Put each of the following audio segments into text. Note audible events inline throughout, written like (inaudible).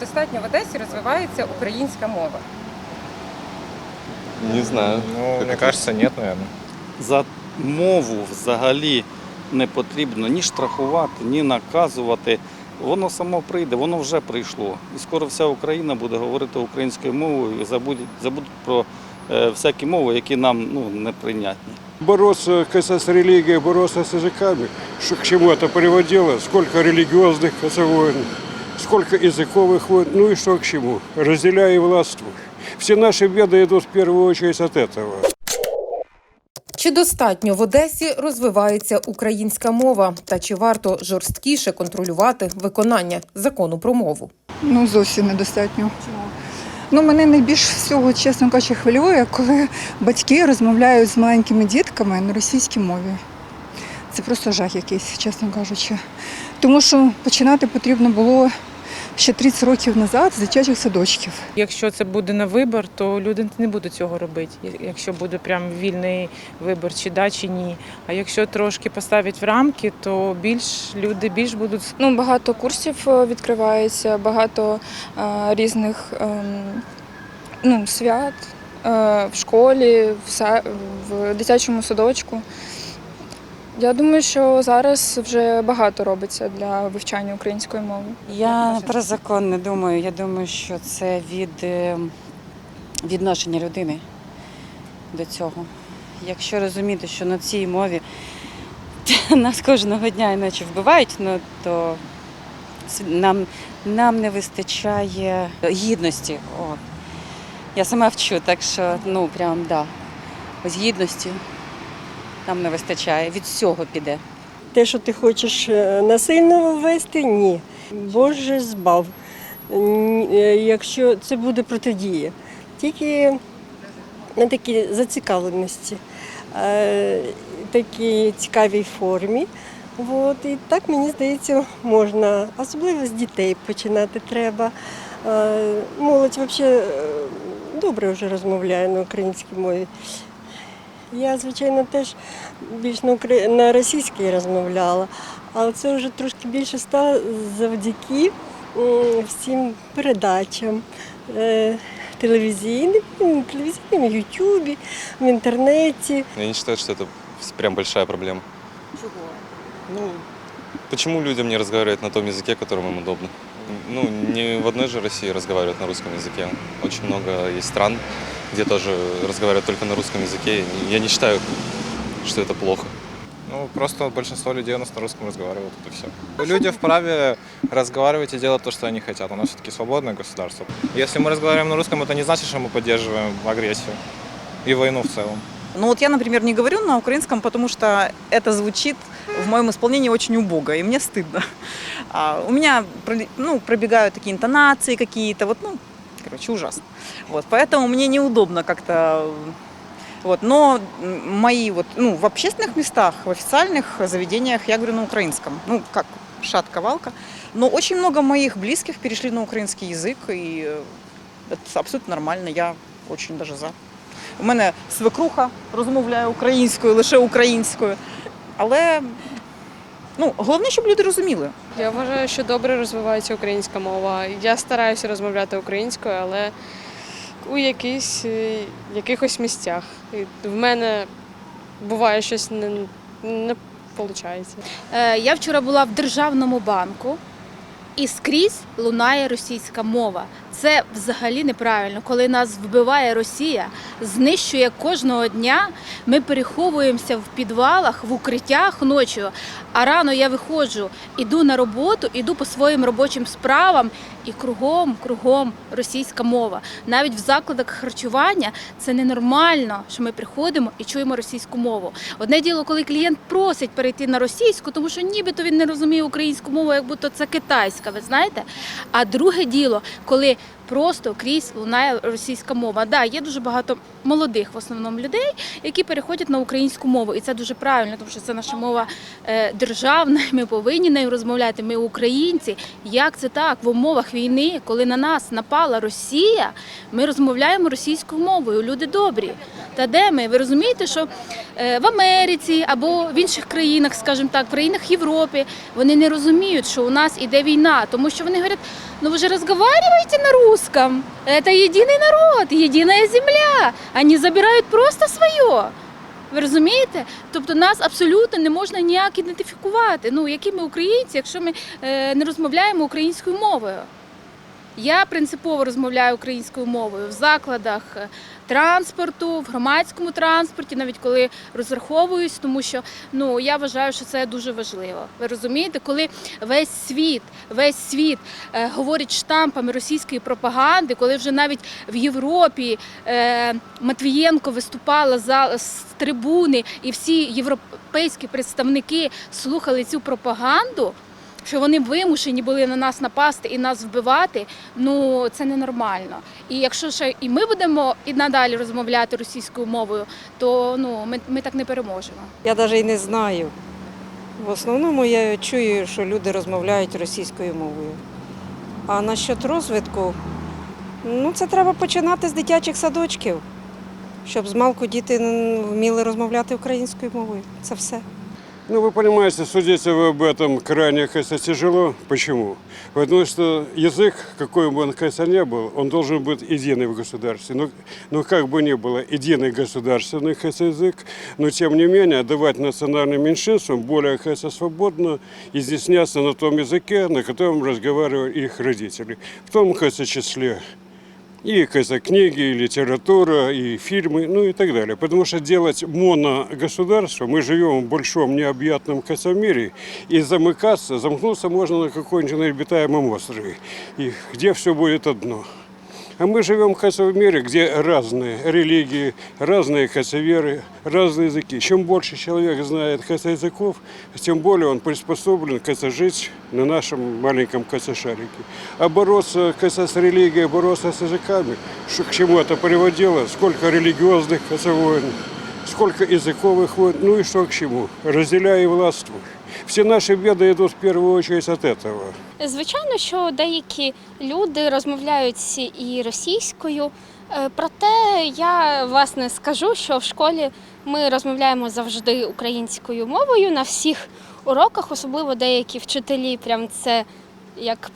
достатньо в Одесі розвивається українська мова? Не знаю. Ну, Как мне это? кажется, нет, наверное. За мову взагалі не потрібно ні штрафувати, ні наказувати. Воно само прийде, воно вже прийшло. І скоро вся Україна буде говорити українською мовою і забудуть, забудуть про е, всякі мови, які нам ну, неприйнятні. бороться касаться с религией, бороться с языками, что к чему это приводило, сколько религиозных это войн, сколько языковых войн, ну и что к чему, разделяй и властвуй. Все наши беды идут в первую очередь от этого. Чи достатньо в Одесі розвивається українська мова? Та чи варто жорсткіше контролювати виконання закону про мову? Ну, зовсім недостатньо. Ну, мене найбільш всього, чесно кажучи, хвилює, коли батьки розмовляють з маленькими дітками на російській мові. Це просто жах якийсь, чесно кажучи. Тому що починати потрібно було ще 30 років назад з дитячих садочків. Якщо це буде на вибір, то люди не будуть цього робити. Якщо буде прям вільний вибір, чи да, чи ні. А якщо трошки поставити в рамки, то більш люди більш будуть Ну, багато курсів е, відкривається, багато е, різних ем, ну, свят е, в школі, в, са- в дитячому садочку. Я думаю, що зараз вже багато робиться для вивчання української мови. Я про закон не думаю. Я думаю, що це від е, відношення людини до цього. Якщо розуміти, що на цій мові (laughs) нас кожного дня іначе вбивають, ну то нам, нам не вистачає гідності. О. Я сама вчу, так що ну прям да. Ось гідності нам не вистачає. Від всього піде. Те, що ти хочеш е, насильно ввести, ні. Боже збав. Е, Якщо це буде протидія, тільки на такій зацікавленості, е, такій цікавій формі. От, і так, мені здається, можна, особливо з дітей починати треба. Молодь взагалі добре вже розмовляє на українській мові. Я, звичайно, теж більш на, укра- на російській розмовляла, але це вже трошки більше стало завдяки м, всім передачам е, телевізійним, м, телевізійним, в Ютубі, в інтернеті. Я не считаю, что это прям большая проблема. Ну, почему людям не разговаривать на том языке, которым им удобно? Ну, не в одной же России разговаривают на русском языке. Очень много есть стран, где тоже разговаривают только на русском языке. Я не считаю, что это плохо. Ну, просто большинство людей у нас на русском разговаривают, это все. Люди вправе разговаривать и делать то, что они хотят. У нас все-таки свободное государство. Если мы разговариваем на русском, это не значит, что мы поддерживаем агрессию и войну в целом. Ну вот я, например, не говорю на украинском, потому что это звучит в моем исполнении очень убого, и мне стыдно. А у меня ну, пробегают такие интонации какие-то, вот, ну, короче, ужасно. Вот, поэтому мне неудобно как-то вот, но м, мои вот, ну, в общественных местах, в официальных заведениях я говорю на украинском. Ну, как шатка-валка. Но очень много моих близких перешли на украинский язык, и э, это абсолютно нормально. Я очень даже за. У мене свекруха розмовляє українською, лише українською. Але ну, головне, щоб люди розуміли. Я вважаю, що добре розвивається українська мова. Я стараюся розмовляти українською, але у якихось, е, якихось місцях. І в мене буває щось не, не виходить. Е, Я вчора була в державному банку, і скрізь лунає російська мова. Це взагалі неправильно. Коли нас вбиває Росія, знищує кожного дня. Ми переховуємося в підвалах, в укриттях ночі. А рано я виходжу, іду на роботу, іду по своїм робочим справам, і кругом, кругом російська мова. Навіть в закладах харчування це ненормально, що ми приходимо і чуємо російську мову. Одне діло, коли клієнт просить перейти на російську, тому що нібито він не розуміє українську мову, як будто це китайська, ви знаєте. А друге діло, коли просто крізь лунає російська мова. Да, є дуже багато молодих в основному людей, які переходять на українську мову, і це дуже правильно, тому що це наша мова е, державна. Ми повинні нею розмовляти. Ми українці. Як це так? В умовах війни, коли на нас напала Росія, ми розмовляємо російською мовою. Люди добрі. Та де ми? Ви розумієте, що е, в Америці або в інших країнах, скажімо так, в країнах Європи, вони не розуміють, що у нас іде війна, тому що вони говорять. Ну вы же разговариваете на русском. Это единый народ, единая земля. Они забирають просто своє. Ви розумієте? Тобто нас абсолютно не можна ніяк ідентифікувати. Ну, які ми українці, якщо ми е, не розмовляємо українською мовою. Я принципово розмовляю українською мовою в закладах е, транспорту, в громадському транспорті, навіть коли розраховуюсь, тому що ну я вважаю, що це дуже важливо. Ви розумієте, коли весь світ, весь світ е, говорить штампами російської пропаганди, коли вже навіть в Європі е, Матвієнко виступала за з трибуни, і всі європейські представники слухали цю пропаганду що вони вимушені були на нас напасти і нас вбивати, ну це ненормально. І якщо ще і ми будемо і надалі розмовляти російською мовою, то ну ми, ми так не переможемо. Я навіть і не знаю. В основному я чую, що люди розмовляють російською мовою. А насчет розвитку, ну це треба починати з дитячих садочків, щоб з малку діти вміли розмовляти українською мовою. Це все. Ну, вы понимаете, судить об этом крайне, кажется, тяжело. Почему? Потому что язык, какой бы он, кажется, ни был, он должен быть единый в государстве. Ну, ну как бы ни было, единый государственный, кажется, язык, но тем не менее давать национальным меньшинствам более, кажется, свободно изъясняться на том языке, на котором разговаривают их родители. В том, кажется, числе и кажется, книги, и литература, и фильмы, ну и так далее. Потому что делать моногосударство, мы живем в большом необъятном кажется, мире, и замыкаться, замкнуться можно на каком-нибудь необитаемом острове, и где все будет одно. А мы живем, кажется, в мире, где разные религии, разные кажется, веры, разные языки. Чем больше человек знает кажется, языков, тем более он приспособлен кажется, жить на нашем маленьком кажется, шарике. А бороться кажется, с религией, бороться с языками, что к чему это приводило, сколько религиозных кажется, войн, сколько языковых войн, ну и что к чему, разделяй и властвуй. Все наши беды идут в первую очередь от этого. Звичайно, що деякі люди розмовляють і російською. Е, Проте я власне скажу, що в школі ми розмовляємо завжди українською мовою на всіх уроках, особливо деякі вчителі прям це як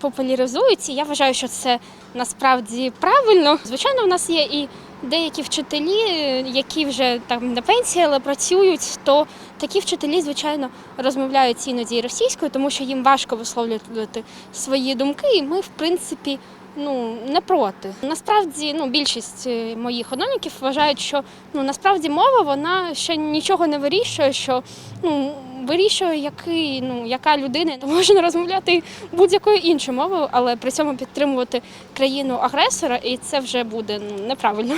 популяризують. Я вважаю, що це насправді правильно. Звичайно, в нас є і деякі вчителі, е, які вже там на пенсії, але працюють, то такі вчителі, звичайно, розмовляють іноді російською, тому що їм важко висловлювати свої думки, і ми, в принципі, ну не проти. Насправді, ну більшість е, моїх однолітків вважають, що ну насправді мова вона ще нічого не вирішує, що ну. Вирішує, який, ну, яка людина можна розмовляти будь-якою іншою мовою, але при цьому підтримувати країну агресора, і це вже буде ну, неправильно.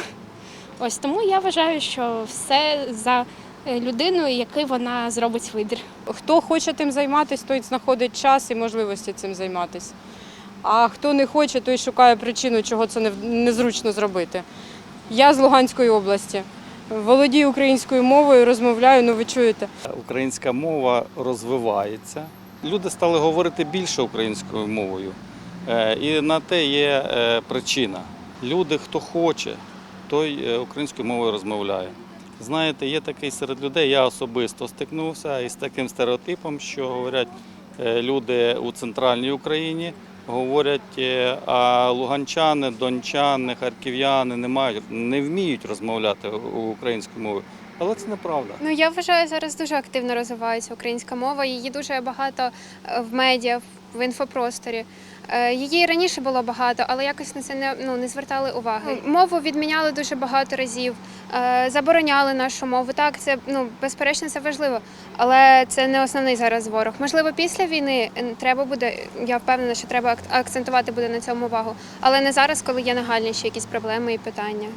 Ось тому я вважаю, що все за е, людиною, який вона зробить вибір. Хто хоче тим займатися, той знаходить час і можливості цим займатися. А хто не хоче, той шукає причину, чого це не- незручно зробити. Я з Луганської області. Володію українською мовою, розмовляю, ну ви чуєте. Українська мова розвивається. Люди стали говорити більше українською мовою. Е, І на те є е, причина. Люди, хто хоче, той е, українською мовою розмовляє. Знаєте, є такий серед людей, я особисто стикнувся із таким стереотипом, що говорять люди у центральній Україні, говорять, е, а луганчани, дончани, харків'яни не мають, не вміють розмовляти українською мовою. Але це неправда. Ну я вважаю, зараз дуже активно розвивається українська мова. Її дуже багато е, в медіа, в інфопросторі. Е, Її раніше було багато, але якось на це не ну не звертали уваги. Мову відміняли дуже багато разів, е, забороняли нашу мову. Так, це ну безперечно, це важливо, але це не основний зараз ворог. Можливо, після війни треба буде. Я впевнена, що треба ак- акцентувати буде на цьому увагу, але не зараз, коли є нагальніші якісь проблеми і питання.